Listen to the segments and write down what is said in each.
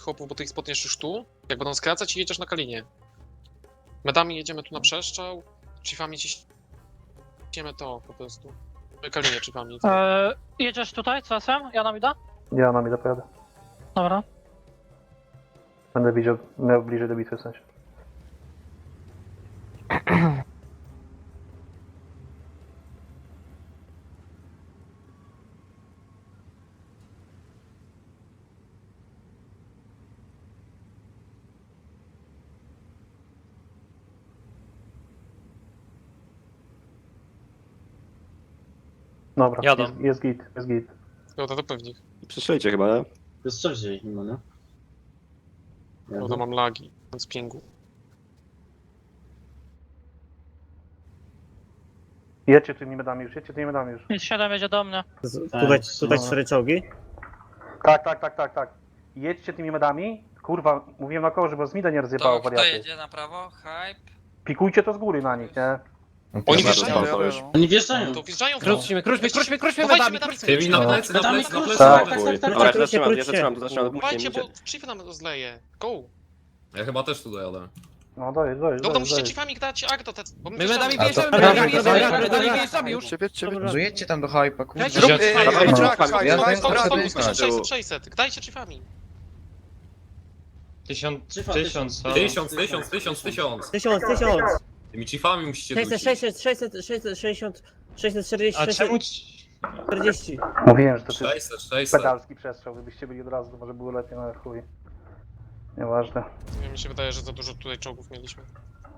chłopów, bo ty ich spotniesz już tu. Jak będą skracać i jedziesz na Kalinie. Medami jedziemy tu na przeszczał, chiefami ciśniemy to po prostu. Kalinie chiefami. E, jedziesz tutaj, CS-em? Ja nam idę? Ja na mnie dopojadę. Dobra. Będę widział, miał bliżej do bitwy w sensie. Dobra, Jadą. jest, jest git, jest git. No to, to pewnik. Przyszlijcie chyba, nie? Wystrzelcie ich chyba, nie? Bo to mam lagi, z pingu. Jedźcie tymi medami już, jedźcie tymi medami już. 7 jedzie do mnie. Z, Tak, tutaj, no. tutaj cztery czołgi. Tak, tak, tak, tak, tak. Jedźcie tymi medami. Kurwa, mówiłem na koło, żeby z mida nie rozjebało To kto wariaty. jedzie na prawo? Hype? Pikujcie to z góry na nich, nie? Oni Bardzo wjeżdżają. Oni wjeżdżają! to wjeżdżają w to. Króćmy, króćmy, króćmy, króćmy Dawajcie medami, medami, króćmy. króćmy. na plecy, na plecy, na krótko, plecy. Tak. tak, tak, tak, Dobra, ja tak. zatrzymam, ja zatrzymam, zatrzymam, Dawajcie, bo chiefy nam zleje. Go! Ja chyba też tu dojadę. No No to dojedź, musicie dojedź. chiefami dać agro, te, bo my My medami wjeżdżamy. to- medami dobra, medami wjeżdżamy już. Tam do hypa, kurwa. Dajcie Zrób- się- Dawaj, Stop, dawaj, stop, dawaj, stop, stop, dawaj. 600, 600. Dajcie tysiąc, tysiąc. Tysiąc, tysiąc, tysiąc, tysiąc. Tysiąc, tysiąc. Tymi chiefami musicie 600, dusić. 600, 600, 660, 640, A czemu... 640. Mówiłem, że to jest 600, 600. pedalski przestrzał. Gdybyście byli od razu, to może było lepiej, no ale chuj. Nieważne. Nie, mi się wydaje, że za dużo tutaj czołgów mieliśmy.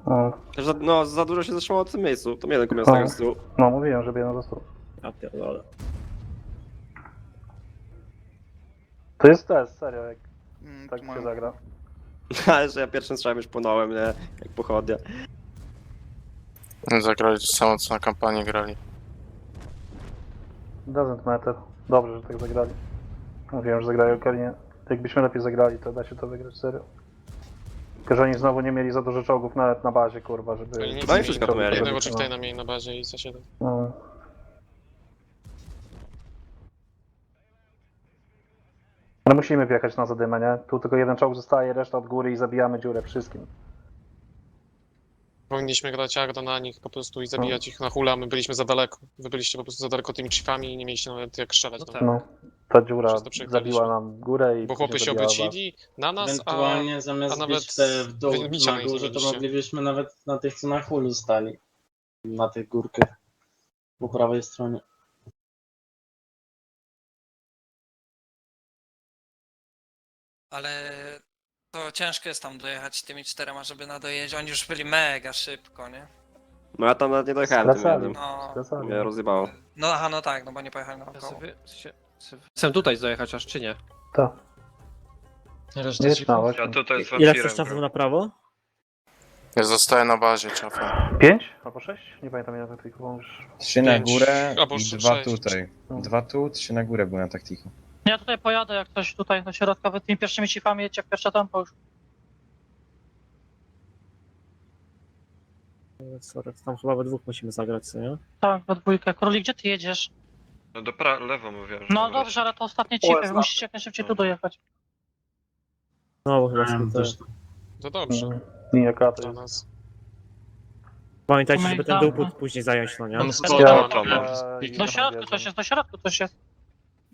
No, Też za, no, za dużo się zatrzymało w tym miejscu. To mnie jeden miał z tyłu. no mówiłem, żeby jeden został. Ja pierdolę. To jest test, serio, jak Mm, tak tu się mają- zagra. Ale że ja pierwszym strzałem już płonąłem, nie? Jak pochodnia. Zagrali to samo co na kampanii grali. Doesn't matter. Dobrze, że tak zagrali. Mówiłem, że zagrają Kalinie. Jakbyśmy lepiej zagrali, to da się to wygrać, serio. Tylko, że oni znowu nie mieli za dużo czołgów nawet na bazie, kurwa, żeby... Oni nic No i nie wszystko mieli. to mieli. Jednego No. chieftaina mieli na bazie i C7. No. Ale musimy wjechać na zadymę, nie? Tu tylko jeden czołg zostaje, reszta od góry i zabijamy dziurę wszystkim. Powinniśmy grać agro na nich po prostu i zabijać ich na hula, my byliśmy za daleko. Wy byliście po prostu za daleko tymi chiefami i nie mieliście nawet jak strzelać. No tak. No. Ta dziura Przez to przegraliśmy. zabiła nam górę i... Bo chłopy się was. obrócili na nas, a Ewentualnie zamiast a nawet bić te w dół wybicia na górze, to moglibyśmy nawet na tych, co na hulu stali. Na tych górkach. Po prawej stronie. Ale to ciężko jest tam dojechać tymi czterema, żeby na dojeździe. Oni już byli mega szybko, nie? No ja tam nawet nie dojechałem tym. No. Mnie rozjebało. no aha, no tak, no bo nie pojechali na Ja około. sobie- się- sobie- Chcę tutaj dojechać aż czy nie? To. Jedź na oś. tutaj Ile chcesz czasu na prawo? Ja zostaję na bazie czafem. Pięć? Albo sześć? Nie pamiętam ile taktyków już. Trzy na górę albo i dwa sześć. tutaj. No. Dwa tu, trzy na górę były na taktiku. Ja tutaj pojadę, jak ktoś tutaj do środka, wy tymi pierwszymi chiefami jedźcie jak pierwsze tempo już. Sorry, tam chyba we dwóch musimy zagrać, co nie? Tak, we dwójkę. Króli, gdzie ty jedziesz? No do pra- lewo mówię. No dobrze, ale to ostatnie wy musicie jak najszybciej tu dojechać. No, bo chyba Miałem są te... też to dobrze No. To dla jest. nas. Pamiętajcie, No żeby ten tam, dół no. pó- później zająć, no nie? Ja- spota, ja- tam. Do środku coś jest, do środku coś jest.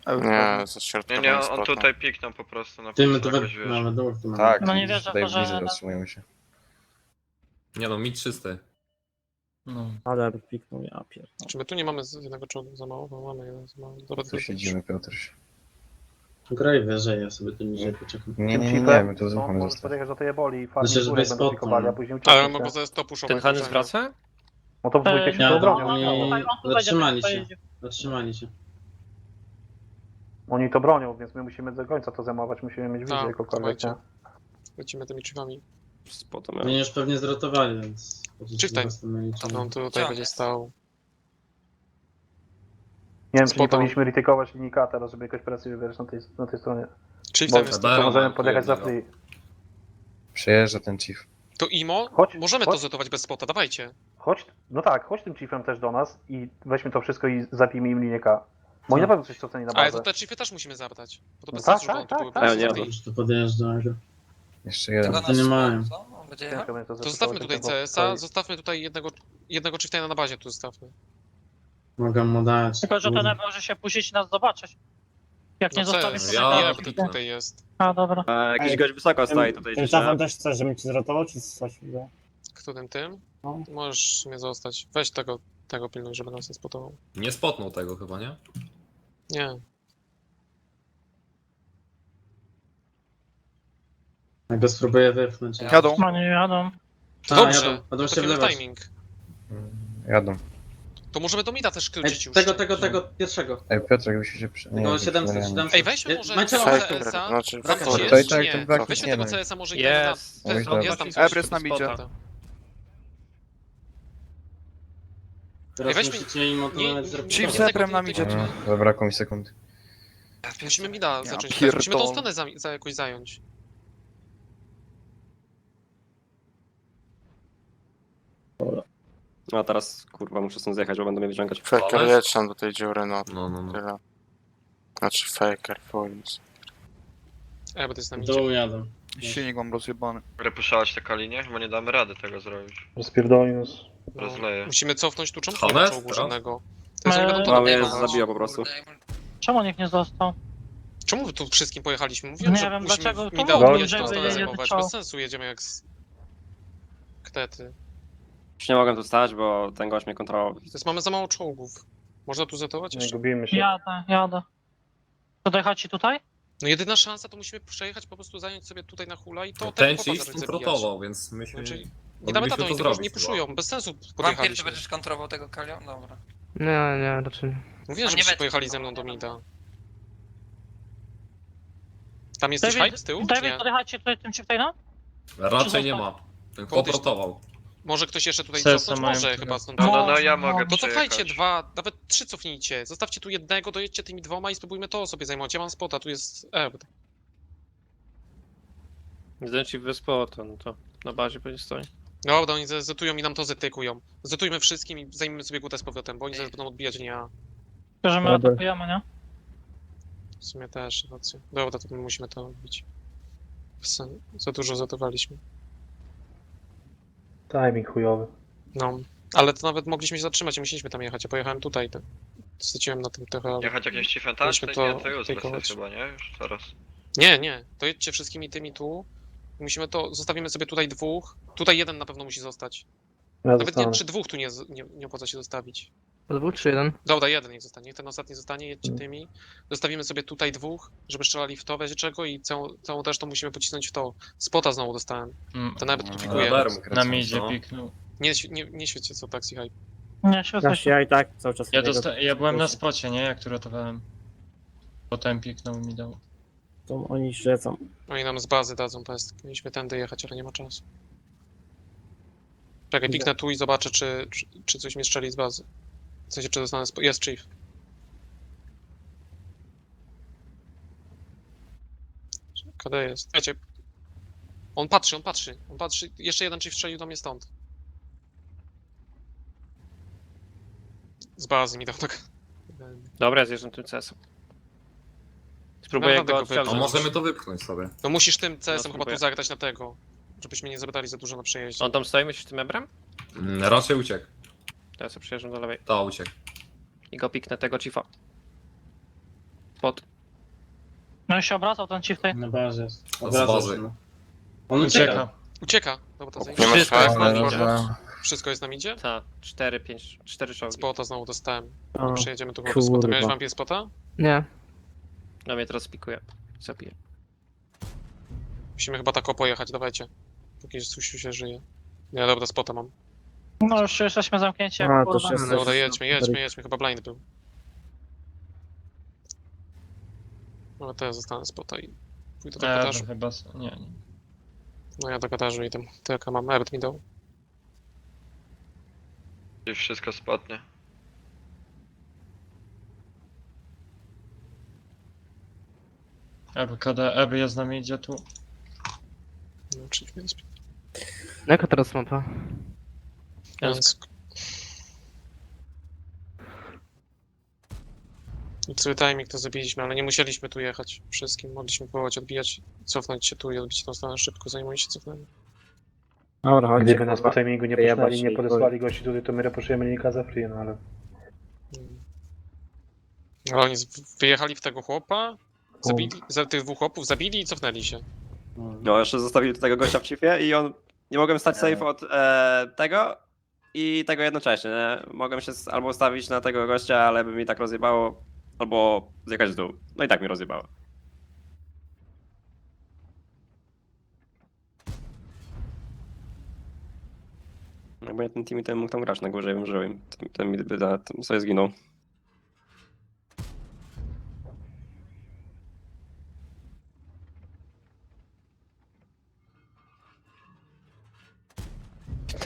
Nie, ze środkowym spotem. piknął po prostu na Ty my to do mamy. Tak, No nie i wierzę w tutaj to, że- bliżej zatrzymujemy się. Nie no, mi 300. No. Ale piknął, ja pierdolę. Czy my tu nie mamy z jednego czołgu za mało? No mamy jeden za mało. Dobra, Tu to siedzimy, Piotr. Graj wyżej, ja sobie tu niżej poczekam. Nie, nie, nie, nie, my tu z są, uchem możesz zostać. podjechać do tej eboli i farmić Myślę, że górę bez będą spotu, pikowali, a no. później Ale mogą ze 100 puszować. Ten Hanys możemy. wraca? No to w dwójkę E, się nie, to no, oni- on tutaj, on tutaj zatrzymali będzie, się. Zatrzymali się. Oni to bronią, więc my musimy do końca to zajmować, musimy mieć wizję Tak, jakąkolwiek, nie? Lecimy tymi chiefami. Spota miałem. już pewnie zrotowali, więc... Czytaj. No, A on tutaj on będzie stał. Nie wiem, czy nie powinniśmy retykować linii K teraz, żeby jakoś presję wywierać na tej, na tej stronie. Chief Bo tam jest. To możemy podjechać za free. Przejeżdża ten chief. To IMO? Chodź, Możemy chodź. to zetować bez spota, dawajcie. Chodź, no tak, chodź tym chiefem też do nas i weźmy to wszystko i zapijmy im linię K. Bo oni na pewno coś na Ale bazę. to te chiefy też musimy zabrać. Bo to No bez tak, sensu, tak, one tu tak, były. tak. E, nie, tej- Już tu podjeżdża. że- Jeszcze jeden. Tego To nie nas mają. co? On Będzie jechał? Ciężko mnie to zostawmy tutaj bot CS-a, zostawmy tutaj jednego, jednego chieftaina na bazie, tu zostawmy. Mogę mu dać. Tylko, że ten może się puścić i nas zobaczyć. Jak nie No zostawi CS, ja- to ja, bo to tutaj jest. A, dobra. E, jakiś Ej, gość wysoko stoi tutaj. Tym gdzieś, też chcesz, żebym ci zrotował, czy coś? Nie? Kto tym tym? No. Możesz sumie zostać. Weź tego, tego pilnuj, żeby nas nie spotował. Nie spotnął tego chyba, nie? Nie. Ja go spróbuję wypchnąć. Jadą. No nie jadą. To A, dobrze, jadą, to się trafiamy w wlewać. timing. Jadą. To możemy do mida też Ej, już. tego, tego, tego pierwszego. Ej, Piotrek, musi się przy... Tego nie, 700, nie, 700. Ej, weźmy może Macie tego łapkę. Faker, CS-a. znaczy Tam To i jest, tak ten nie? Weźmy nie tego ma. CS-a może i Jest. dobry. Jest tam idzie. Teraz Ej, weźmy- musicie im Nie, odpowiadać nie, zrobić. nie, Dobra. Zeprem nam idzie. No, zabrakło mi sekund. Musimy mida zacząć. grać. Musimy tą stronę za, za jakoś zająć. No a teraz kurwa muszę stąd zjechać, bo będą mnie wyciągać. Faker, Ale- jedź tam do tej dziury, no. No, no, no. Tyle. Znaczy faker, powiedz. E, bo to jest nam idzie. Dół jadą. Silnik mam rozjebany. Repuszałeś te kalinie? Chyba nie damy rady tego zrobić. Rozpierdolił nas. No, Rozleję. musimy cofnąć tu czemu Hamet, czołgu żadnego. To jest, będą to Mamy zabija po prostu. Czemu nikt nie został? Czemu wy tu wszystkim pojechaliśmy? Mówiłem, Nie że wiem, musimy dlaczego. To mida mówię, odbijać, żeby jedzie zajmować. Bez sensu jedziemy jak z... Ktety. Już nie mogłem tu stać, bo ten gość mnie kontrolował. To jest, mamy za mało czołgów. Można tu zetować Nie jeszcze? gubimy się. Jadę, jadę. To dojechać ci tutaj? No jedyna szansa to musimy przejechać, po prostu zająć sobie tutaj na hula i to No, ten zabijać. protował, więc myśmy... Znaczy, nie damy tato, to oni tego już nie puszują, bez sensu Wampir, ty podjechaliśmy. będziesz kontrolował tego Kalion? Dobra. Nie, nie, raczej. Mówiłem, A nie żebyście będzie pojechali ze mną do mida. Tam jest coś hype z tyłu, czy David, nie? podjechać ci tutaj tym chieftainem? Raczej Czy nie ma. Ten chłop Podejść- rotował. Może ktoś jeszcze tutaj CS-a cofnąć? mają Może chyba stąd. No, no, no, ja mogę To cofajcie dwa, nawet trzy cofnijcie. Zostawcie tu jednego, dojedźcie tymi dwoma i spróbujmy to sobie zajmować. Ja mam spota, tu jest E. Jeden ci wyspało to, no to na bazie będzie stoi. Dobra, oni ze- zetują i nam to zetykują. Zetujmy wszystkim i zajmijmy sobie gutę z powrotem, bo oni zaraz będą odbijać, nie ja. To, że my Dobra. atakujemy, nie? W sumie też, rację. Dobra, to my musimy to robić. Sen- Za dużo zetowaliśmy. Timing chujowy. No. Ale to nawet mogliśmy się zatrzymać i musieliśmy tam jechać. Ja pojechałem tutaj. To... Straciłem na tym trochę. Jechać jakimś chiefem? Mieliśmy To, nie, to jest chyba, nie? Już teraz. Nie, nie. To jedźcie wszystkimi tymi tu. Musimy to. Zostawimy sobie tutaj dwóch. Tutaj jeden na pewno musi zostać. Ja Nawet nie zostanę. czy dwóch tu nie, z- nie, nie opłaca się zostawić. Dwóch czy jeden? Dobra, jeden niech zostanie. Niech ten ostatni zostanie, jedźcie Mm. tymi. Zostawimy sobie tutaj dwóch, żeby strzelali w to, wiecie czego i całą, całą resztą musimy pocisnąć w to. Spota znowu dostałem. To nawet tu pikuje. Radarem Na kręcą, midzie no. piknął. Nie, świ- nie, nie świecie co taxi hype. Nie, świetnie. Znaczy ja i tak cały czas... Ja, dosta- ja byłem na spocie, nie? Jak tu ratowałem. Potem piknął mi dał. To oni świecą. Oni nam z bazy dadzą pestkę. Mieliśmy tędy jechać, ale nie ma czasu. Czekaj, piknę tu i zobaczę, czy, czy, czy coś mnie strzeli z bazy. W sensie, czy dostanę... Spo- jest chief. KD jest. Wiecie, on patrzy, on patrzy, on patrzy. Jeszcze jeden chief strzelił do mnie stąd. Z bazy mi dał tak. Dobra, zjeżdżam tym CS-em. Spróbuję Naprawdę go go wypchnąć. A odciągnąć. możemy to wypchnąć sobie. No musisz tym CS-em chyba spróbuję. tu zagrać na tego. Żebyśmy nie zabrali za dużo na przejeździe. On tam stoi, myślisz tym ebrem? Mm, Raczej uciekł. To ja sobie przyjeżdżam do lewej. Ta uciekł. I go piknę tego chiefa. Pod. No i się obracał ten chieftain. Na bazie jest. z Obraca bazy. się, no. On ucieka. Ucieka. Ucieka! Dobra, to Nie ma Wszystko jest na midzie. Wszystko jest na midzie? Ta, 4, 5, 4 czołgi. Spota znowu dostałem. Przejedziemy tu spota. kurwa. Miałeś wampie spota? Nie. No mnie teraz pikuje. Zabiję. Musimy chyba tak pojechać, dawajcie. Póki Susiu się żyje. Nie, dobra, spota mam. No już jesteśmy zamknięci jak A, to kurwa. się- Coś- Dobra, jedźmy, jedźmy, jedźmy, chyba blind był. No to ja zostanę spota i pójdę do to chyba... s- Nie, nie. No ja do garażu idę. To jaka mam? Ebert mi dał. I wszystko spadnie. Eby, KD, Eby jest na midzie tu. No, czyli więc... Jaka teraz mapa? więc... Cały timing to zabiliśmy, ale nie musieliśmy tu jechać wszystkim. Mogliśmy próbować odbijać, cofnąć się tu i odbić tą stronę szybko, zanim oni się cofnęli. Dobra, chodźcie. Gdyby nas po timingu nie wyjebać poznali, nie podesłali gości tutaj, to my repuszujemy linka za free, no ale... Mm. Ale oni z- wyjechali w tego chłopa, zabili, za tych dwóch chłopów zabili i cofnęli się. No, jeszcze zostawili tego gościa w chiefie i on... Nie mogłem stać safe od e, tego i tego jednocześnie, nie? Mogłem się albo ustawić na tego gościa, ale by mi tak rozjebało, albo zjechać w dół. No i tak mi rozjebało. No bo ja ten team ten mógł tam grać na górze, ja bym żył im. Ten, ten mi by tym sobie zginął.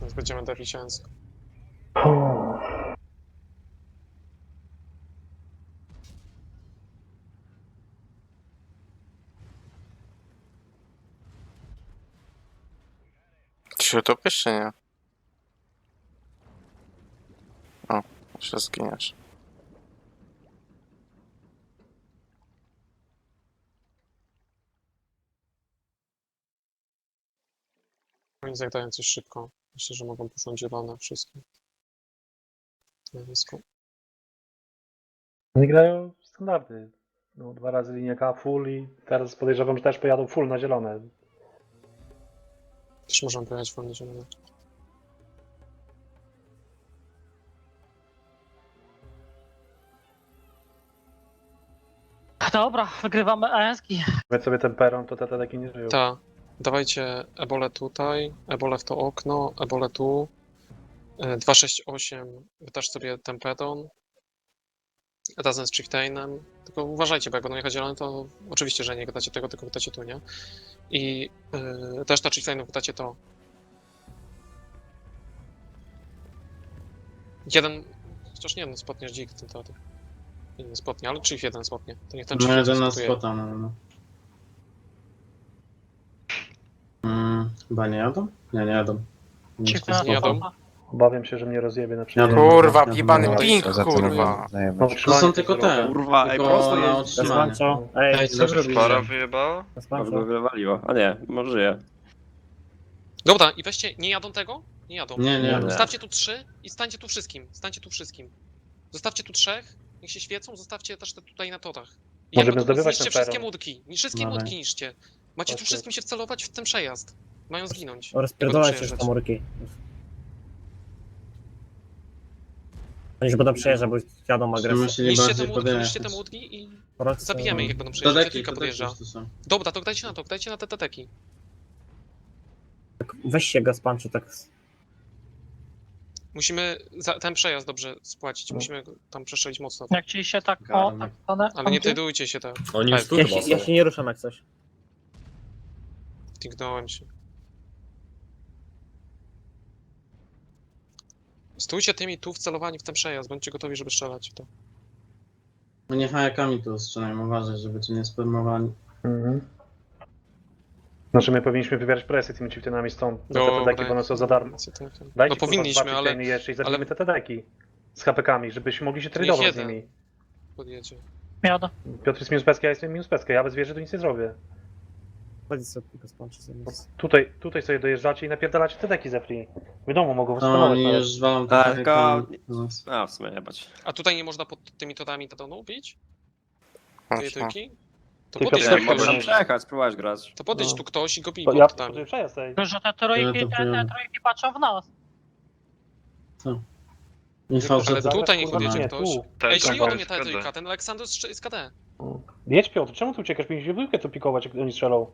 Więc będziemy deficiencko. Ty się utopisz czy nie? O, jeszcze zginiesz. Zajadają coś szybko. Myślę, że mogą poszłać zielone wszystkie. Na nisku. Oni grają standardy. No, dwa razy linia K full i teraz podejrzewam, że też pojadą full na zielone. Też możemy pojechać wolno zielone. Dobra, wygrywamy ASki. Weź sobie ten peron, to te te taki nie żyją. Ta. Dawajcie ebole tutaj, ebole w to okno, ebole tu. E, 268, wytasz sobie ten pedon. Razem z Chieftainem. Tylko uważajcie, bo jak będą jechać zielone, to oczywiście, że nie gadacie tego, tylko gadacie tu, nie? I yy, też na Chieftainów gadacie to. Jeden, chociaż nie jeden spotniesz dzik, ten to. Jeden spotnie, ale Chief jeden spotnie. To niech ten Chief No jeden spota, no. no. Mm, chyba nie jadą? Nie, nie jadą. Nie spota. nie jadą. Obawiam się, że mnie rozjebie na Jadą. przykład. Kurwa, Jadą. jebany Jadą. ping, kurwa. No, To są tylko te. Kurwa, ej, Tylko prosto na jest. utrzymanie. Ej, co? Para wyjebała? Wywaliło. A nie, może żyje. Dobra, i weźcie, nie jadą tego? Nie jadą. Nie, nie jadą. Zostawcie tu trzy i stańcie tu wszystkim. Stańcie tu wszystkim. Zostawcie tu trzech, niech się świecą, zostawcie też te tutaj na totach. I Możemy jakby tu zdobywać Niszcie ten wszystkie peron. łódki. Ni- Wszystkie łódki niszcie. Macie tu Okej. wszystkim się wcelować w ten przejazd. Mają zginąć. Rozpierdolajcie już przejeżdżać. komórki. Oni już będą przejeżdżać, bo jadą Musimy agresję. się nie Niszcie te bardziej łódki, podjechać. i Poradzę zabijemy ich, jak będą przejeżdżać. deki, Kilka to podjeżdża. są. Dobra, to dajcie na to, dajcie na te teteki. Tak, Weź się Gaspancho, tak. Musimy za ten przejazd dobrze spłacić. No. Musimy go tam przestrzelić mocno. Jak ci się tak o, tak stanę, Ale nie tam tradujcie się tak. Oni już Ja się, ja są. się nie ruszam jak coś. Tignąłem się. Stójcie tymi tu wcelowani w ten przejazd, bądźcie gotowi, żeby strzelać w to. No nie hajakami tu strzelają, uważaj, żeby cię nie spermowali. Mhm. Znaczy my powinniśmy wywierać presję tymi chieftainami stąd. Na te tedeki, bo one są za darmo. Dajcie, no powinniśmy, ale jeszcze i zabijmy ale- te tedeki. Z HPK-ami, żebyśmy mogli się tradować z nimi. podjedzie. jadą. Piotr jest minus peskę, ja jestem minus peskę. Ja bez wieży to nic nie zrobię. Chodź sobie Gaspancho sobie. Tutaj, tutaj sobie dojeżdżacie i napierdalacie tedeki ze free. Wiadomo, mogą No spróbować oni już walą A, te tylko-. No. A, w sumie jebać. A tutaj nie można pod tymi totami tatonu bić? Tej no. trójki? To Tylko tak, tu Nie, mogę ktoś. tam przejechać, spróbować grać. To podjedź No. tu ktoś i go bij To pod Ja totami. tutaj przejazd tej. Tylko, że te trójki, Ja to te, te wiem. trójki patrzą w nas. Michał, Ale tutaj niech odjedzie nie, ktoś. tu. Tak, Ej, ode mnie ta trójka, ten Aleksandr z z KD. Jedź Piotr, czemu ty uciekasz? Powinniśmy w dwójkę tu pikować, jak oni strzelą.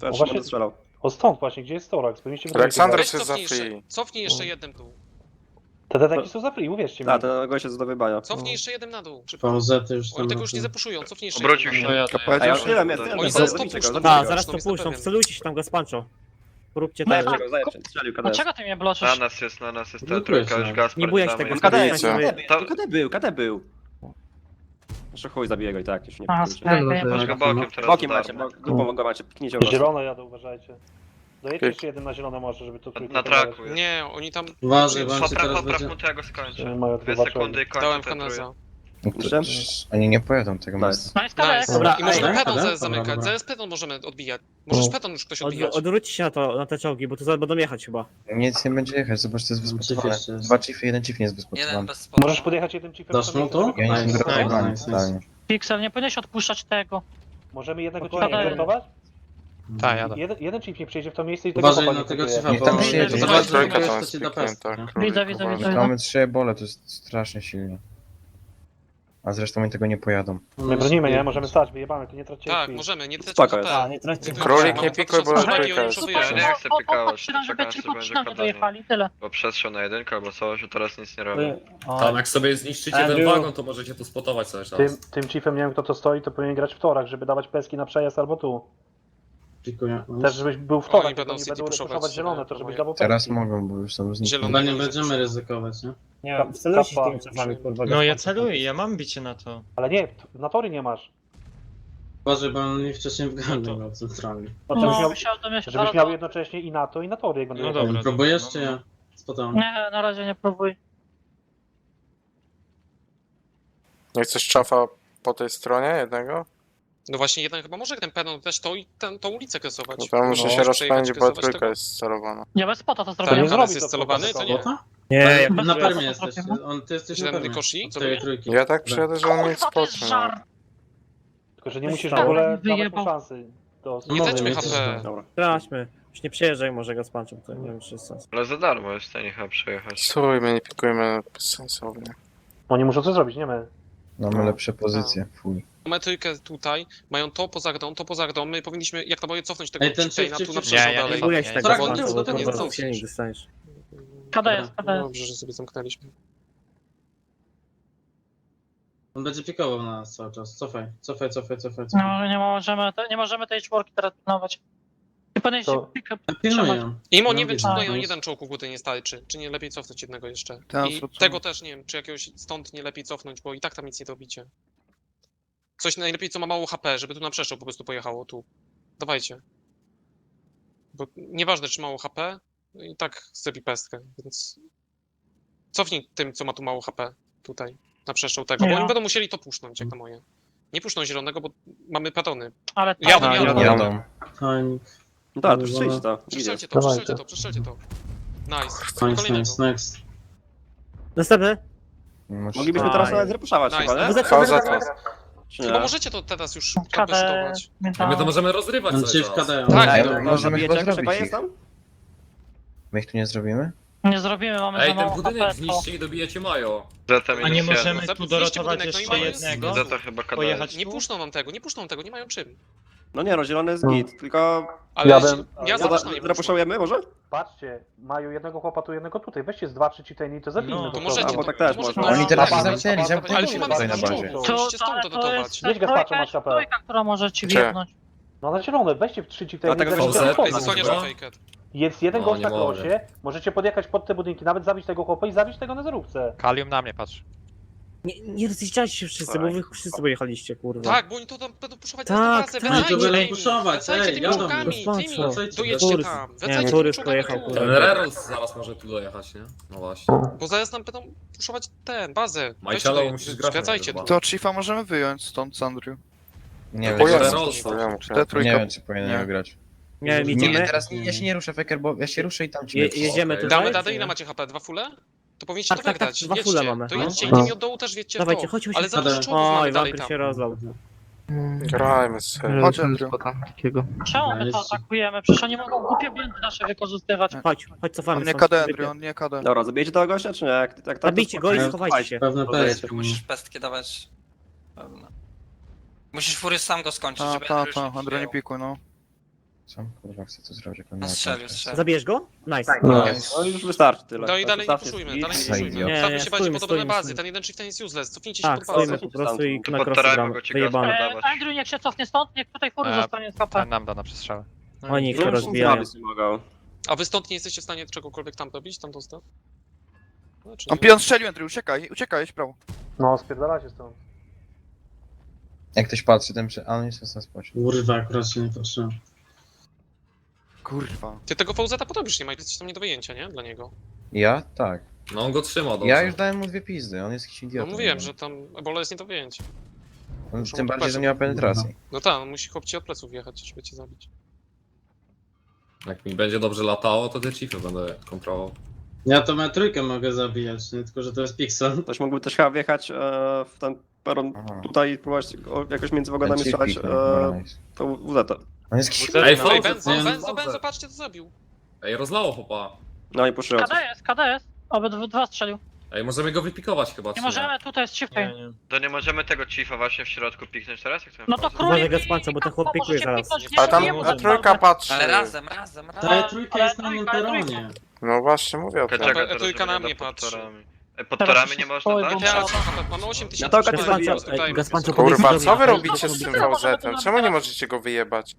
To ja O, się właśnie- będę strzelał. O stąd właśnie, gdzie jest Torax? Powinniście w Aleksander dwójkę jest za cofnij free. jeszcze, cofnij jeszcze jednym tu. grać. Te taki są za free, uwierzcie mi. A, ten gość jest do wybania. Cofnij jeszcze jednym na dół. VZ to już Oni tam tego już nie na zapuszują, cofnij jeszcze Obrócił się. To ja, to ja. A ja już tyle jest, Oni tyle zaraz zabijcie to puszczą. A, zaraz no, to jestem puszczą, pewien. wcelujcie się tam go spancho. Róbcie tak. Zajebcie go, zajebcie. Strzelił KD. Dlaczego ty mnie bloczysz? Na nas jest, na nas jest ta trójka, już. Gaspar Nie bujaj się tego, KD, Widzę. KD, To- KD był, KD był. Jeszcze chuj zabiję go i tak, już nie Aha, pikujcie. spoko, No, Tylko bokiem teraz Bokiem macie, udarmy. bo- grupą go macie, piknijcie go. Jadą, uważajcie. Dojedźcie jeszcze jeden na zielone może, żeby to Na podawać. traku jest. Nie, oni tam... Uważaj, on się Popraw, teraz popraw będzie... mu to ja go skończę. Mają Dwie dwa sekundy i Dałem Jeszcze? Oni nie pojadą tego Nice. No skala Nice. Dobra, I możemy zaraz dobra, zamykać, dobra. zaraz pedon możemy odbijać. Możesz No. pedon już ktoś Od, odbijać. odwróćcie się na to, na te czołgi, bo to zaraz będą jechać chyba. Nic nie będzie jechać, zobacz, to jest jeszcze jest. Dwa chiefy, jeden chief nie jest Jeden wyspotowany. bez spodu. Możesz podjechać jednym chiefem. Dasz mu to? Ja nie Nice, jestem nice, drogowany nice, totalnie. Pixel, nie powinieneś odpuszczać tego. Możemy jednego Spokojnie. chiefa importować? Tak, jadę. Jeden, jeden chief nie przyjedzie w to miejsce i tego Uważaj na nie tego kupuje. chiefa, Niech bo tam przyjedzie. to trójka to ci da królik, Widzę, widzę, widzę. Mamy trzy ebole, to jest strasznie silnie. A zresztą oni tego nie pojadą. My bronimy, nie? Możemy stać, wyjebamy, to nie traćcie Tak, chwili. możemy, nie traćmy Spoko HP. A, nie traćcie. Królik nie pikuj, bo już Słuchaj, trójka jest. wyjechać. nie chcę pikować, Podpinam, żeby czekam, ci aż to będzie dojechali, tyle. Bo przestrzał na jedynkę albo coś, że teraz nic nie robię. Tam, jak sobie zniszczycie ten Andrew. wagon, to możecie to spotować cały czas. Tym, tym chiefem nie wiem kto to stoi, to powinien grać w torach, żeby dawać peski na przejazd albo tu. Pikuję. Też żebyś był w Oni torach, będą tylko nie city będą puszować zielone, to e, żebyś dawał Teraz mogą, bo już są zniknęli. Zielone. Chyba nie będziemy ryzykować, nie? Nie, wcelujcie się tymi cofami, kurwa. No ja celuję, ja mam bicie na to. Ale nie, t- na tory nie masz. Uważaj, bo on mi wcześniej No wgarnął miał centralnie. No, żebyś, No, miał, że mnie się żebyś miał jednocześnie i na to, i na tory, jak będą No dobra. Próbujesz czy nie? Spotałem. Nie, na razie nie próbuj. Nie chcesz czafa po tej stronie jednego? No właśnie, jeden chyba może ten pedon też tą, i ten, tą ulicę kresować. No to muszę No, się rozpędzić, bo trójka tego. jest celowana. Nie, bez spota to Tak, zrobię. nie Hannes zrobi jest celowany, to nie. Nie, jak Na permie jesteś. On, ty jesteś na Jeden permie. koshi? Od Co tej robię? trójki. Ja tak przyjadę, że on nic Kurwa, to jest spocznę. żart! Tylko, że nie musisz w tam. ogóle dawać mu Wyjebał. szansy. Do... Nie No, traćmy mówię, HP. Dobra. Traćmy. Już nie przyjeżdżaj może go spanczą, to nie wiem czy jest sens. Ale za darmo jest w stanie chyba przejechać. Słuchajmy, nie pikujmy bezsensownie. Oni muszą coś zrobić, nie my. Mamy lepsze pozycje, fuj. Mamy trójkę tutaj, mają to poza grą, to poza grą, my powinniśmy jak na moje cofnąć tego Ej, ten Chieftaina chief, tu na chief. dalej. Nie, Nie się tego Tak, nie, bo to nie kurwa cofnij. silnik dostaniesz. KD jest, KD jest. Dobrze, że sobie zamknęliśmy. On będzie pikował na nas cały czas. Cofaj, cofaj, cofaj, cofaj. cofaj. No, nie możemy, te- nie możemy tej czwórki teraz pilnować. I podnieść To- pick-up. Pilnuję. Imo, No nie wiem, czy tutaj A, jeden czołg u góry nie starczy, czy nie lepiej cofnąć jednego jeszcze. I tego też nie wiem, czy jakiegoś stąd nie lepiej cofnąć, bo i tak tam nic nie dobicie. Coś najlepiej, co ma mało HP, żeby tu na przeszło po prostu pojechało tu. Dawajcie. Bo nieważne, czy mało HP, no i tak zrobi pestkę, więc... Cofnij tym, co ma tu mało HP, tutaj, na przeszło tego, bo oni będą musieli to puszcząć, jak na moje. Nie puszczą zielonego, bo mamy patony. Ale tak, Jadą, jadą. Jadą. Timing. No tak, to przyjdź to. Idzie. Przeszczelcie to, Dawajcie. przeszczelcie to, przeszczelcie to. Nice. Nice, Kolejnego. nice, next. Następny? Moglibyśmy Aj. teraz nawet zrepuszować Nice. chyba, nie? Czy Chyba nie? możecie to teraz już KD, kapeszować. mentalnie. możemy rozrywać On cię w KD. Tak, Ej, no, no, możemy zabijecie chyba zrobić ich. My ich tu nie zrobimy? Nie zrobimy, mamy za Ej, ten mało budynek HP. to- zniszczy i dobijecie Majo. Zeta A nie możemy tu dorotować budynek, no i jeszcze jednego? Chyba Pojechać. Nie puszczą wam tego, nie puszczą tego, nie mają czym. No nie no, zielony jest No. git, tylko... Ale Ja ja, bym- ja Co, za nie puszczą. Zrepuszujemy może? Patrzcie, mają jednego chłopa tu, jednego tutaj. Weźcie z dwa, trzy cheateny i to zabijmy. No, po To prostu. możecie, A, bo to, tak też można. Oni teraz się a, zamknęli, Ale się mamy tutaj na bazie. To, Musicie stąd ale to dotować. jest go trójka, trójka, która może ci wjebnąć. No na zielone, weźcie w trzy cheateny. Dlatego zaczniecie Ej, zasłaniasz na fake Jest jeden No, gość nie na mogę. klosie, możecie podjechać pod te budynki, nawet zabić tego chłopa i zabić tego na zerówce. Kalium na mnie, patrz. Nie, nie rozjeżdżajcie się wszyscy, bo wy wszyscy pojechaliście, kurwa. Tak, bo oni to tam będą puszować Tak, teraz na tak. No to wracajcie będą puszować, wracajcie ej, tymi jadą. czołgami, Bez tymi, patrzu. dojedźcie Turys- tam, nie, wracajcie tymi czołgami pojechał, kurwa. Ten Reros zaraz może tu dojechać, nie? No właśnie. Bo zaraz nam będą puszować ten, bazę. Majczalo to, musisz grać Wracajcie chyba. tu. To Chiefa możemy wyjąć stąd z Andrew. Nie wiem, bo czy- ja- Rerosa. Te nie trójka. wiem czy powinienem Nie. grać. Nie, Nie, teraz nie, ja się nie ruszę, Faker, bo ja się ruszę i tam ci je, jedziemy Okej. tutaj. Damy radę, ile macie HP? Dwa fule? To powinniście Tak, to tak, tak, wygrać. dwa jedźcie, fule mamy. to No. jedźcie i No. tymi od dołu też wiecie Dawajcie, to. chodź, chodź. Ale za dużo Oj, czołgów mamy Oj, dalej wampir tam. się rozlał. Grajmy sobie. Chodź, Andrew. Czemu my to atakujemy? Przecież oni mogą głupie błędy nasze wykorzystywać. Chodź, chodź, cofamy. On nie stąd. KD, Andrew, on nie KD. Dobra, zabijecie tego gościa, czy nie? Jak, jak tak, to Zabijcie go i spokojnie. schowajcie się. Pewne Bo to jest-. Musisz pestki dawać. Pewno. Musisz fury sam go skończyć, Ta, żeby ta, Andrew ta, się Andrew nie pikuj, no. Co? Kurwa, chcę to zrobić. jak on No miał strzelił. Zabijesz go? Nice. No już wystarczy tyle. No i dalej nie puszujmy, jest dalej nie git. puszujmy. Nie, Stawmy nie, się bardziej stójmy, podobne stójmy, bazy. stójmy. Ten jeden chieftain jest useless. Cofnijcie się Tak, pod stoimy bazę. po prostu i na pod krosy torami gramy. Wyjebane. E, dawać. Andrew niech się cofnie stąd, niech tutaj fury A, zostanie z KP. nam da na przestrzałę. Oni ich No, to już rozbijają. A wy stąd nie jesteście w stanie czegokolwiek tam robić, tam dostać? No, czy On pion strzelił, Andrew, uciekaj, uciekaj, jedź w prawo. No, spierdalacie stąd. Jak ktoś patrzy, ten przy... A on jest na spocie. Kurwa, akurat się nie patrzyłem. Kurwa. Ty tego VZ-a podobisz nie ma, jesteś tam nie do wyjęcia, nie? Dla niego. Ja? Tak. No on go trzymał Ja już dałem mu dwie pizdy, on jest jakiś No idiotą. mówiłem, że tam Ebola jest nie do wyjęcia. On, tym bardziej, że nie ma penetracji. No tak, on musi chłop ci od pleców wjechać, żeby cię zabić. Jak mi będzie dobrze latało, to te chiefy będę kontrolował. Ja to me trójkę mogę zabijać, nie tylko że to jest Pixel. Ktoś mógłby też chyba wjechać e, w ten peron Aha. tutaj i próbować jakoś między wagonami Ten strzelać e, nice. to UZ. On jest jakiś... Ej, Ej, Benzo, nie? Benzo, Benzo, patrzcie, co zabił. Ej, rozlało chłopa. No i puszyło coś. KD jest, KD jest. Obydwu dwa strzelił. Ej, możemy go wypikować chyba, Nie możemy, tutaj jest chieftain. To nie możemy tego chiefa właśnie w środku piknąć teraz? Jak to No to pauza? królik Uważaj, i- Gaspanczo, bo ten chłop pikuje zaraz. piknąć, nie A tam a trójka patrzy. Ale razem, razem, razem. Ta trójka ale jest na trójka, trójka. No właśnie mówię o tym. E, teraz trójka na mnie pod patrzy. torami. Ej, pod Teraz torami się nie można dać? bo Teraz mamy 8 tysięcy. Ja Kurwa, co wy robicie z tym VZ-em? Czemu nie możecie go wyjebać?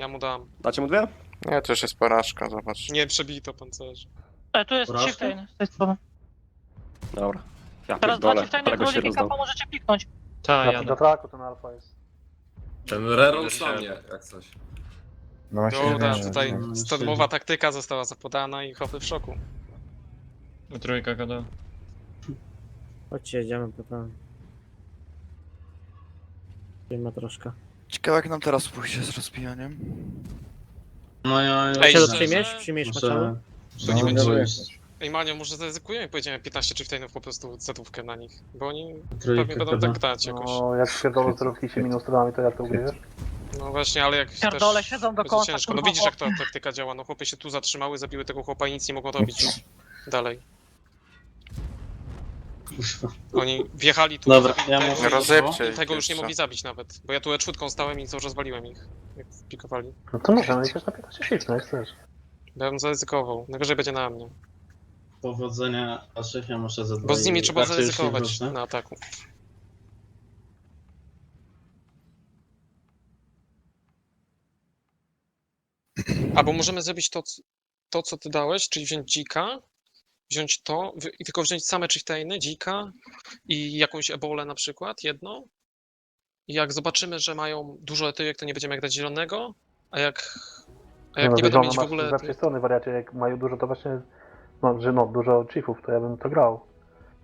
Ja mu dam. Dacie mu dwie? Nie, to już jest porażka, zobacz. Nie przebito pancerzy. E, tu jest Porażka? chieftain z tej strony. Dobra. Ja Teraz dwa pierdolę, chieftainy, ale go się rozdał. kapa możecie piknąć. Ta, Na, do traku ten alfa jest. Ten reroll na mnie, jak coś. No właśnie, Dobra, że- tutaj stormowa taktyka została zapodana i chłopy w szoku. Trójka gada. Chodźcie, jedziemy potem. Wiemy troszkę. Ciekawe jak nam teraz pójdzie z rozbijaniem. No ja... Ej, Cielo szczerze? przyjmiesz? Przyjmiesz maczały? Muszę... To nie No, będzie. Ej Manio, może zaryzykujemy i pojedziemy 15 chieftainów po prostu zetówkę na nich. Bo oni pewnie będą tak dać jakoś. No, jak spierdolą cerówki się minus stronami, to jak to ugryziesz? No właśnie, ale jak Pierdolę, też siedzą do będzie końca, ciężko. No kurwa, widzisz jak ta taktyka działa, no chłopy się tu zatrzymały, zabiły tego chłopa i nic nie mogą robić dalej. Oni wjechali tu, Dobra, zabili ja tego, Rozepcie i tego już nie mogli zabić nawet. Bo ja tu E4 stałem i co rozwaliłem ich, jak pikowali. No to możemy iść na 15 shift, no jak chcesz. Ja bym zaryzykował. Najwyżej będzie na mnie. Powodzenia waszych, ja muszę za Bo z nimi trzeba raczej już nie zaryzykować wrócę. na ataku. Albo możemy zrobić to, c- to, co ty dałeś, czyli wziąć dzika, wziąć to i tylko wziąć same chieftainy, dzika i jakąś ebolę na przykład, jedną. I jak zobaczymy, że mają dużo etyjek, to nie będziemy grać zielonego, a jak, a jak no, nie będą mieć w ogóle... Z lepszej strony wariacie, jak mają dużo, to właśnie, no, że no, dużo chiefów, to ja bym to grał.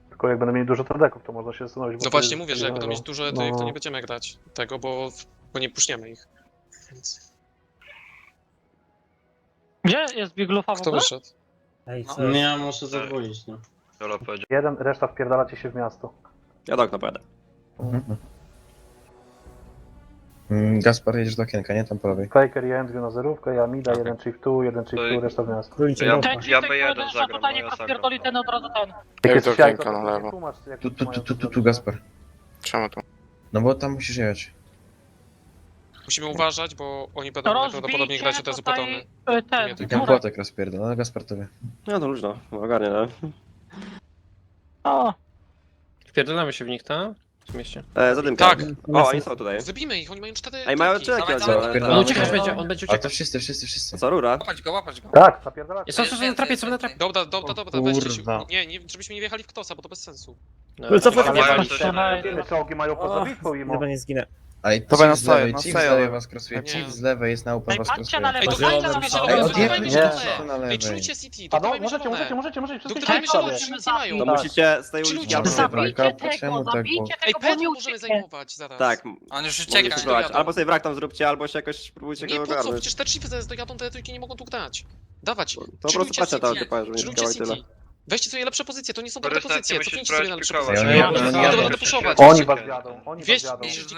Tylko jak będą mieli dużo tradeków, to można się zastanowić. bo No to właśnie jest mówię, że jak będą mieć dużo etyjek, to No. nie będziemy grać tego, bo, bo nie puszniemy ich. Więc Gdzie jest Big Lufa w kto ogóle? wyszedł? Ej, No. co? Nie, ja muszę zadwoić, no. Jolo powiedział. Jeden, reszta wpierdalacie się w miasto. Ja pojadę. Mhm. Mm, Gaspar, jedziesz do okienka, nie? Tam po lewej. Faker i Andrew na zerówkę, ja mida, jeden chief tu, jeden chief To tu, reszta w miasto. Królicie Ja-. Ten Ja chieftain B1 pojedynczo zagram, tutaj no ja zagram. rozpierdoli ten od razu ten. Jak jajko, okienka na to lewo. tłumacz, jak Tu, tu, tu, tu, tu, tu, Gaspar. Czemu tu? No bo tam musisz jechać. Musimy uważać, bo oni będą najprawdopodobniej grać od razu petony. y, ten, Nie, Dobra. górę. płotek rozpierdol, no Gaspar tobie. No to luźno, ogarnie, no. O, Wpierdolamy się w nich, tak? W mieście. E, zadymka. Tak. O, oni są tutaj. Zabijmy ich, oni mają cztery Ej, mają etyki. czeki Dawaj, dawaj, ale dawaj. On uciekać będzie, on będzie A to uciekać. wszyscy, wszyscy, wszyscy. Co, rura? Łapać go, łapać go. Tak, napierdalacie. Jest on, że na trapie, co na trapie. Dobra, dobra, dobra, weźcie się. kurwa. Nie, nie, żebyśmy nie wjechali w ktosa, bo to bez sensu. No co Ale nie mają palić? coś- Tyle czołgi mają poza bitwą i Chyba nie zginę. Ej, Dawaj Chief na z staję, lewej, na Chief z lewej ale- was Nie. Chief z lewej jest na upa Ej, was patrzcie na krosuje. lewo, Ej, patrzcie na lewo. Ej, zielone. to na Ej, lewej. czujcie City, A no, dawajmy możecie, zielone. możecie, możecie, możecie, Do wszystkie którego sobie. możemy nic nie mają. To Tak. musicie z tej Ci uliczki ludzie- albo z tej Zabijcie wrak. Czemu tego, tak, zabijcie Ej, tego, bo nie Pedro możemy ucieknie. zajmować zaraz. Tak, On już Mogę ucieka. spróbować. Albo sobie wrak tam zróbcie, albo się jakoś spróbujcie Nie go po co, ogarnąć. przecież te chipy zaraz dojadą, te trójki nie mogą tu grać. Dawać, To po prostu chillujcie patrzę to City. typa, żeby nie Chillujcie zdziałał i tyle. City. Weźcie sobie lepsze pozycje, to nie są dobre pozycje, musisz cofnijcie sobie na brać lepsze pikować. pozycje. Ja Nie, nie- nie, ja nie będę puszować. Oni was wiadą, oni was Wieś, nie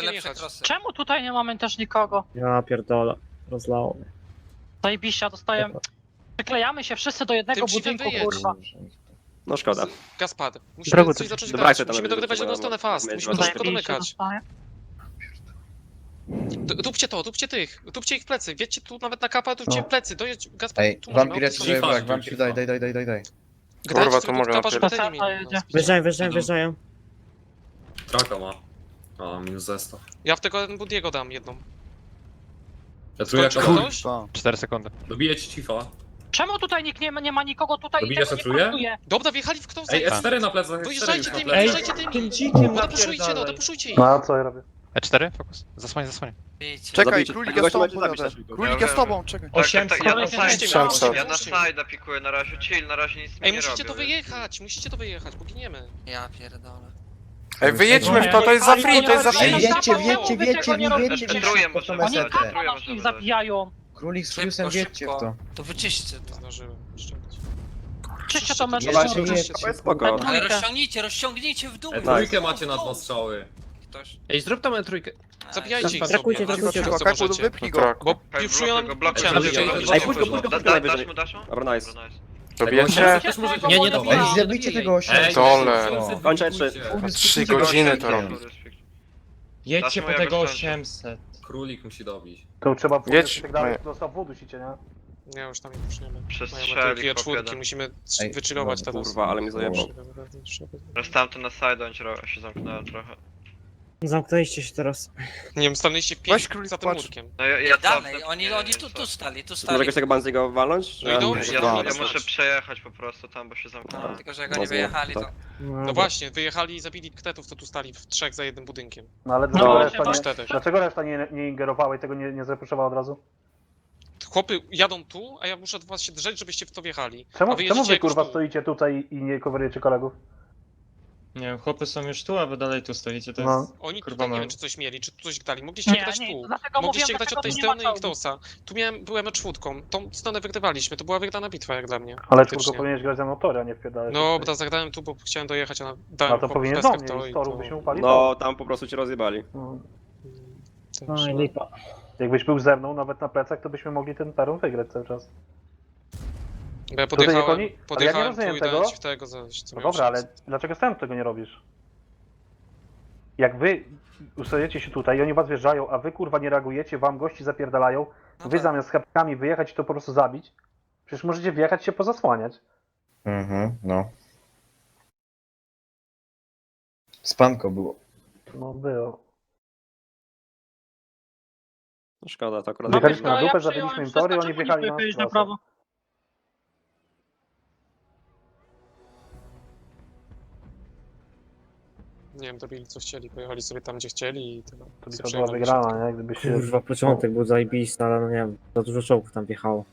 lepsze jechać. Czemu tutaj nie mamy też nikogo? Ja pierdolę. Rozlało mnie. Zajebiście, dostaję... Przyklejamy się wszyscy do jednego Tym budynku, wyjedź. kurwa. No szkoda. Gaspard, musimy Drogo, coś to- zacząć Dobra, grać, tam musimy będzie, dogrywać to drugą ma- stronę fast, musimy to szybko Zajebiście domykać. dostaję. D- Dupcie to, dupcie tych, dupcie ich w plecy, wiecie tu nawet na kapa, dupcie No. w plecy, dojedź, Gaspard, Ej, tu możemy wampir ja opcję ci daję sobie brak, wampir daj, daj, daj, daj, daj, daj. Grać Kurwa, to mogę kapa, żeby opierać. tyle. Jedzie. Traka ma. A, minus zestaw. Ja w tego Budiego dam jedną. Ja ktoś? Kurwa. 4 sekundy. Dobiję ci cifa. Czemu tutaj nikt nie ma, nie ma nikogo tutaj i Dobija tego nie? Dobra, wjechali w kto Ej, zajebał. S4 na plecach, S4 już Dojeżdżajcie na tymi, plecach. dojeżdżajcie tymi. dzikiem No depuszujcie, no ich. No a co ja robię? E4, fokus. Zasłanie, zasłanie. Czekaj, Zabijcie- królik ja z tobą macie zabić. Królik ja z tobą, czekaj. Tak, tak, tak, ja na Osiem. side, Osiem. ja na Osiem. side'a pikuję na razie, chill, na razie nic mi Ej, nie musicie to wyjechać, musicie to wyjechać, bo giniemy. Ja pierdolę. Ej, wyjedźmy w to, to jest za free, to jest za Ej, free. jedźcie, Jedźcie, tego nie wjedźcie, robicie? wjedźcie. Tróję po tą możemy Oni mesetę. kapa nas ich zabijają. Królik z Szybko, Furiusem, wjedźcie w to. szybko. To wyczyście Nie to. zdążyłem. szczęść. Czyście to mecz. Zobaczcie, jedźcie. To jest spoko. Ale rozciągnijcie, rozciągnijcie w dół. E, Tak. trójkę macie na dwa strzały. Ktoś. Ej, zrób tam E3. Zabijajcie ich Trakujcie, sobie. trakujcie. Co Cicho, Kaku, wypnij go. Bo już blokuj Ej, pójdź go, pójdź go, pójdź go da- najwyżej. Dasz mu, dasz mu? Dobra, nice. Dobra, możecie... Nie, nie. Ej, zabijcie tego. Ej, Dole. Kończę trzy. Trzy godziny to robi. Jedźcie po tego tego 800. Królik musi dobić. To trzeba Jedź, i tak dalej, dostał nie? Nie, już tam nie puszniemy. Przestrzeli, Mają trójki, chłop czwórki, jeden. musimy Ej, wychillować dobra, teraz. Kurwa, ale mi zajebał. Dostałem to na side, on się zamknąłem trochę. Zamknęliście się teraz. Nie wiem, stanęliście Weź pięć królik, za tym patrz. murkiem. No ja, ja Dalej, cofnę- oni, nie, oni nie, tu, tu stali, tu Może stali. jakoś tego Banziego walnąć? No i dobrze, Ja, Dobra, ja dobra. muszę przejechać po prostu tam, bo się zamknąłem. Tylko, że jak oni wyjechali, to... tak. No właśnie, wyjechali i zabili ktetów, co tu stali w trzech za jednym budynkiem. No ale No dlaczego właśnie, reszta no. nie... Cztery. Dlaczego reszta nie, nie ingerowała i tego nie, nie zrepuszowała od razu? Chłopy jadą tu, a ja muszę od was się drzeć, żebyście w to wjechali. Czemu, a czemu wy jak już kurwa tu. stoicie tutaj i nie coverujecie kolegów? Nie wiem, chłopy są już tu, a wy dalej tu stoicie, to No. jest... Oni Kurwa, tutaj nie mam. wiem, czy coś mieli, czy tu coś dali. Mogliście Nie, grać nie, tu. dlatego Mogliście mówiłem, grać od tej dlatego nie ma strony i czołgu. Ktosa. Tu miałem, byłem czwórką. Tą stronę wygrywaliśmy, to była wygrana bitwa jak dla mnie. Ale Faktycznie. tylko powinieneś grać za mną tory, a nie wpierdalać. No, bo teraz zagrałem tu, bo chciałem dojechać, a dałem No to po- powinien do w mnie to i i z torów to- byśmy upali No, tam po prostu cię rozjebali. No. No i no. lipa. Jakbyś był ze mną nawet na plecach, to byśmy mogli ten peron wygrać cały czas. Bo ja podjechałem, oni- ale ja nie podjechałem tu rozumiem i tego. ci w tego co No miał dobra, ale dlaczego sam tego nie robisz? Jak wy ustajecie się tutaj i oni was wjeżdżają, a wy kurwa nie reagujecie, wam gości zapierdalają, No wy tak. zamiast chapkami wyjechać i to po prostu zabić, przecież możecie wjechać się pozasłaniać. Mhm, no. Spanko było. No było. No Szkoda, to akurat... Wjechaliśmy Dobra, na dupę, zabiliśmy im tory, oni wjechali na pojechałeś nas na prawo? Nie wiem, dobili co chcieli, pojechali sobie tam, gdzie chcieli i tyle. To by to była przejechali wygrana, nie? Gdyby się... Kurwa, początek był zajebisty, ale no nie wiem, za dużo czołgów tam wjechało.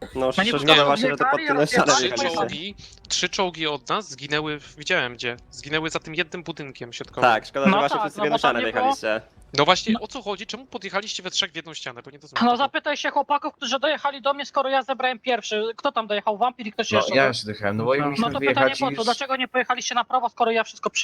No, No nie szkoda powiedziałem, właśnie, że to pod ale Trzy wjechaliście. czołgi, trzy czołgi od nas zginęły, w- widziałem gdzie, zginęły za tym jednym budynkiem środkowym. Tak, szkoda, że No właśnie tak, wszyscy w no jedną bo tam ścianę nie wjechaliście. No właśnie, o co chodzi? Czemu podjechaliście we trzech w jedną ścianę? Bo nie to No zapytaj się chłopaków, którzy dojechali do mnie, skoro ja zebrałem pierwszy. Kto tam dojechał? Wampir i ktoś No, jeszcze? ja jeszcze dychałem, no bo No mieliśmy to pytanie wyjechać po co? Dlaczego nie pojechaliście na prawo, skoro ja wszystko przy...